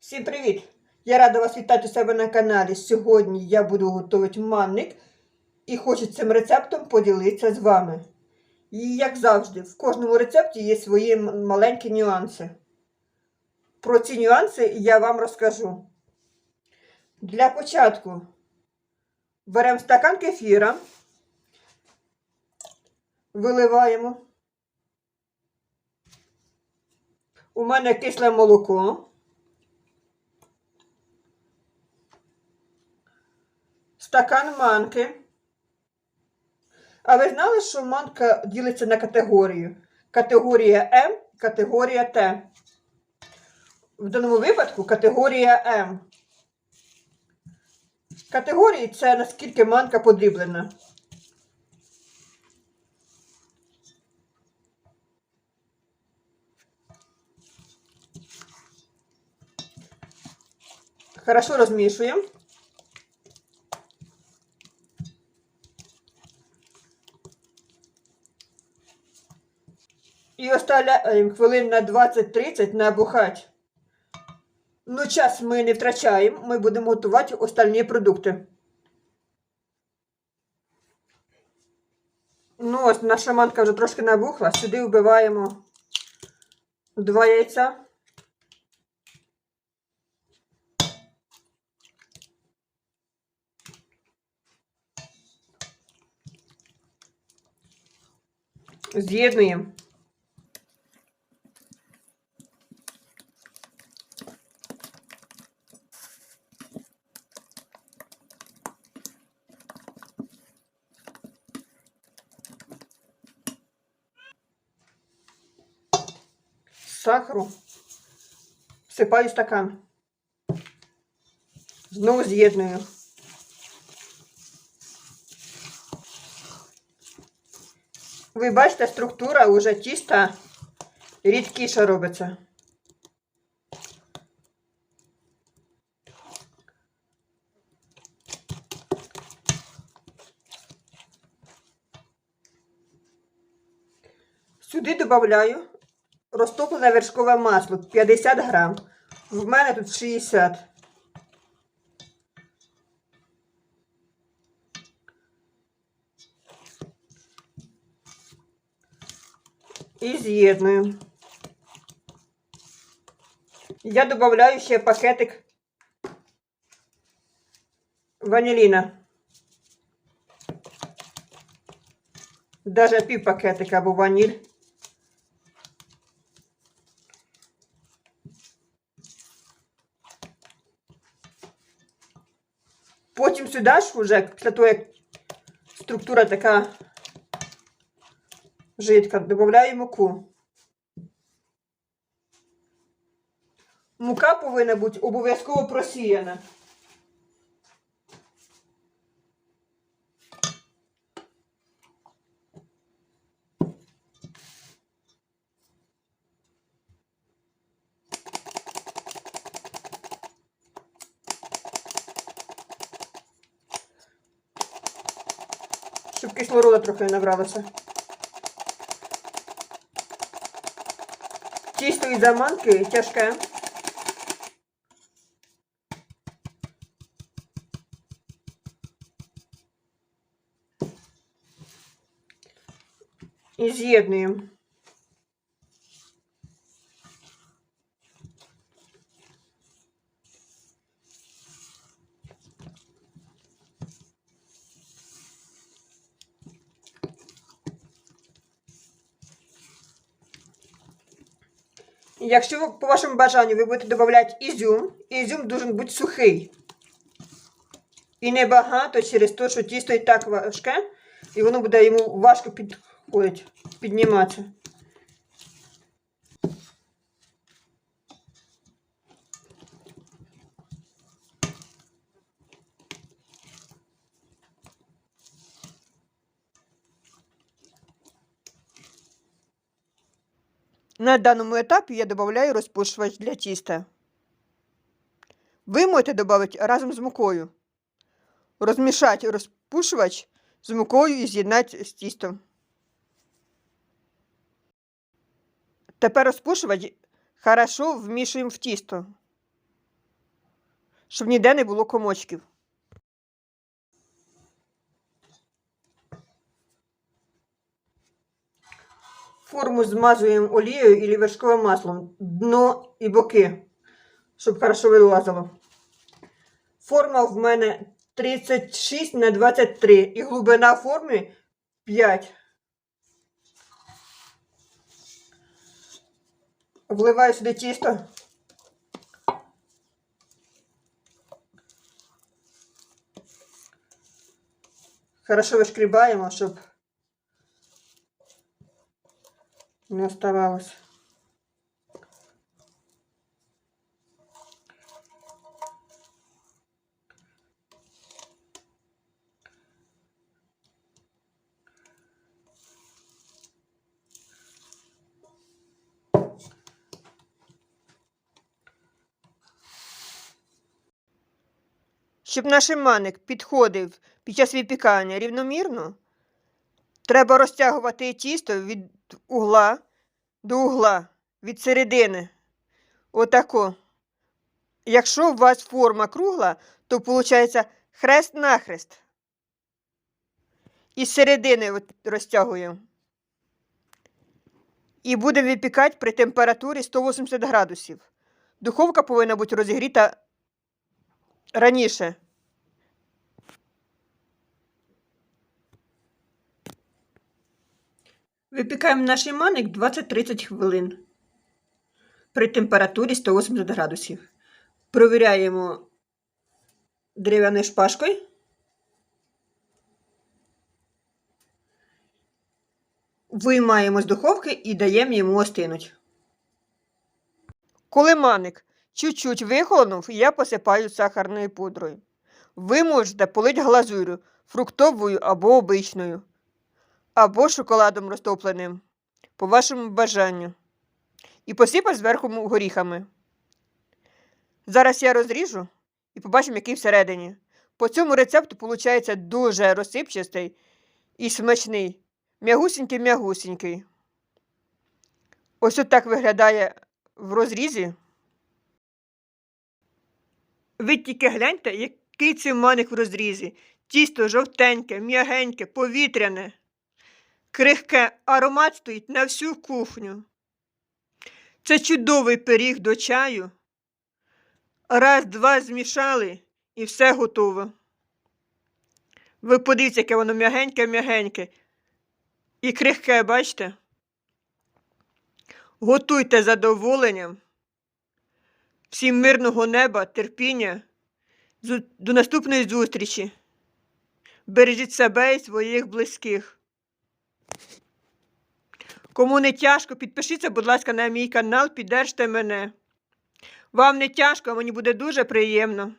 Всім привіт! Я рада вас вітати у себе на каналі. Сьогодні я буду готувати манник і хочу цим рецептом поділитися з вами. І як завжди, в кожному рецепті є свої маленькі нюанси. Про ці нюанси я вам розкажу. Для початку беремо стакан кефіра, виливаємо. У мене кисле молоко. Стакан манки. А ви знали, що манка ділиться на категорію? Категорія М, категорія Т. В даному випадку категорія М. Категорії це наскільки манка подріблена. Хорошо розмішуємо. І оставляємо хвилин на 20-30 набухати. Ну, час ми не втрачаємо, ми будемо готувати остальні продукти. Ну, ось наша манка вже трошки набухла. Сюди вбиваємо два яйця. З'єднуємо. Сахару, всипаю стакан. Знову з'єдную. Ви бачите, структура вже тіста рідкіша робиться. Сюди додаю розтоплене вершкове масло 50 грам. В мене тут 60. І з'єдную. Я додаю ще пакетик ваніліна. Даже пів пакетика або ваніль. Потім сюди ж вже, після того, як структура така жидка, додаю муку. Мука повинна бути обов'язково просіяна. Щоб кислорода трохи набралося. Тісто із заманки тяжке. І з'єднуємо. Якщо ви, по вашому бажанню ви будете додавати ізюм, ізюм дуже бути сухий. І небагато через те, що тісто і так важке, і воно буде йому важко підходити, підніматися. На даному етапі я додаю розпушувач для тіста. Ви можете додати разом з мукою. Розмішати розпушувач з мукою і з'єднати з тістом. Тепер розпушувач хорошо вмішуємо в тісто. щоб ніде не було комочків. Форму змазуємо олією і вершковим маслом, дно і боки, щоб хорошо вилазило. Форма в мене 36 на 23 і глибина форми 5. Вливаю сюди тісто. Хорошо вишкрібаємо, щоб не оставалось. Щоб наш маник підходив під час випікання рівномірно, треба розтягувати тісто від угла до угла, від середини. Отако. Якщо у вас форма кругла, то виходить хрест-нахрест. І з середини розтягуємо. І будемо випікати при температурі 180 градусів. Духовка повинна бути розігріта раніше. Випікаємо наш маник 20-30 хвилин при температурі 180 градусів. Провіряємо дерев'яною шпажкою. Виймаємо з духовки і даємо йому остинуть. Коли маник чуть-чуть вихолонув, я посипаю сахарною пудрою. Ви можете полити глазурю фруктовою або обичною, або шоколадом розтопленим, по вашому бажанню. І посипати зверху горіхами. Зараз я розріжу і побачимо, який всередині. По цьому рецепту виходить дуже розсипчастий і смачний. М'ягусінький-м'ягусінький. Ось от так виглядає в розрізі. Ви тільки гляньте, який це маник в розрізі. Тісто жовтеньке, м'ягеньке, повітряне, крихке, аромат стоїть на всю кухню. Це чудовий пиріг до чаю. Раз, два змішали і все готово. Ви подивіться, яке воно м'ягеньке-м'ягеньке. І крихке, бачите? Готуйте задоволенням. Всім мирного неба, терпіння. До наступної зустрічі. Бережіть себе і своїх близьких. Кому не тяжко, підпишіться, будь ласка, на мій канал, піддержте мене. Вам не тяжко, мені буде дуже приємно.